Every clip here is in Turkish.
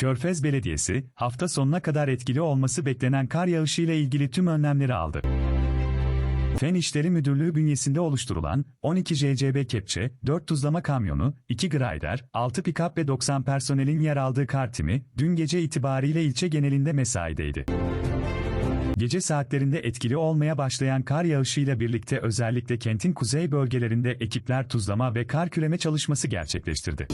Körfez Belediyesi, hafta sonuna kadar etkili olması beklenen kar yağışıyla ilgili tüm önlemleri aldı. Fen İşleri Müdürlüğü bünyesinde oluşturulan 12 JCB kepçe, 4 tuzlama kamyonu, 2 grider, 6 pikap ve 90 personelin yer aldığı kar timi, dün gece itibariyle ilçe genelinde mesaideydi. Gece saatlerinde etkili olmaya başlayan kar yağışıyla birlikte özellikle kentin kuzey bölgelerinde ekipler tuzlama ve kar küreme çalışması gerçekleştirdi.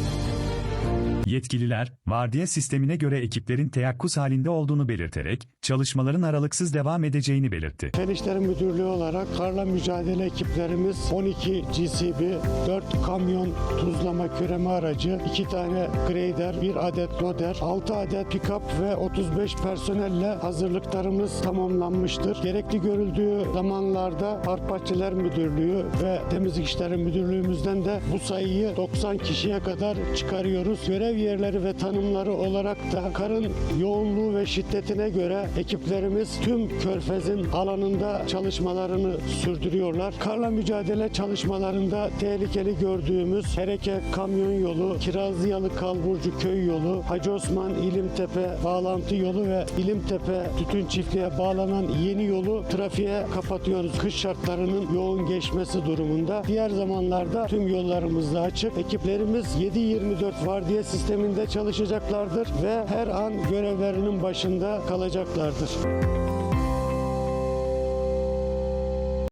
Yetkililer, vardiya sistemine göre ekiplerin teyakkuz halinde olduğunu belirterek, çalışmaların aralıksız devam edeceğini belirtti. Fen Müdürlüğü olarak karla mücadele ekiplerimiz 12 GCB, 4 kamyon tuzlama küreme aracı, 2 tane grader, 1 adet loader, 6 adet pick-up ve 35 personelle hazırlıklarımız tamamlanmıştır. Gerekli görüldüğü zamanlarda Park Bahçeler Müdürlüğü ve Temizlik İşleri Müdürlüğümüzden de bu sayıyı 90 kişiye kadar çıkarıyoruz. Görev yerleri ve tanımları olarak da karın yoğunluğu ve şiddetine göre ekiplerimiz tüm körfezin alanında çalışmalarını sürdürüyorlar. Karla mücadele çalışmalarında tehlikeli gördüğümüz Hereke Kamyon Yolu, Kirazlıyalı Kalburcu Köy Yolu, Hacı Osman İlimtepe bağlantı yolu ve İlimtepe Tütün Çiftliğe bağlanan yeni yolu trafiğe kapatıyoruz. Kış şartlarının yoğun geçmesi durumunda. Diğer zamanlarda tüm yollarımız da açık. Ekiplerimiz 7-24 vardiya sisteminde çalışacaklardır ve her an görevlerinin başında kalacaklardır.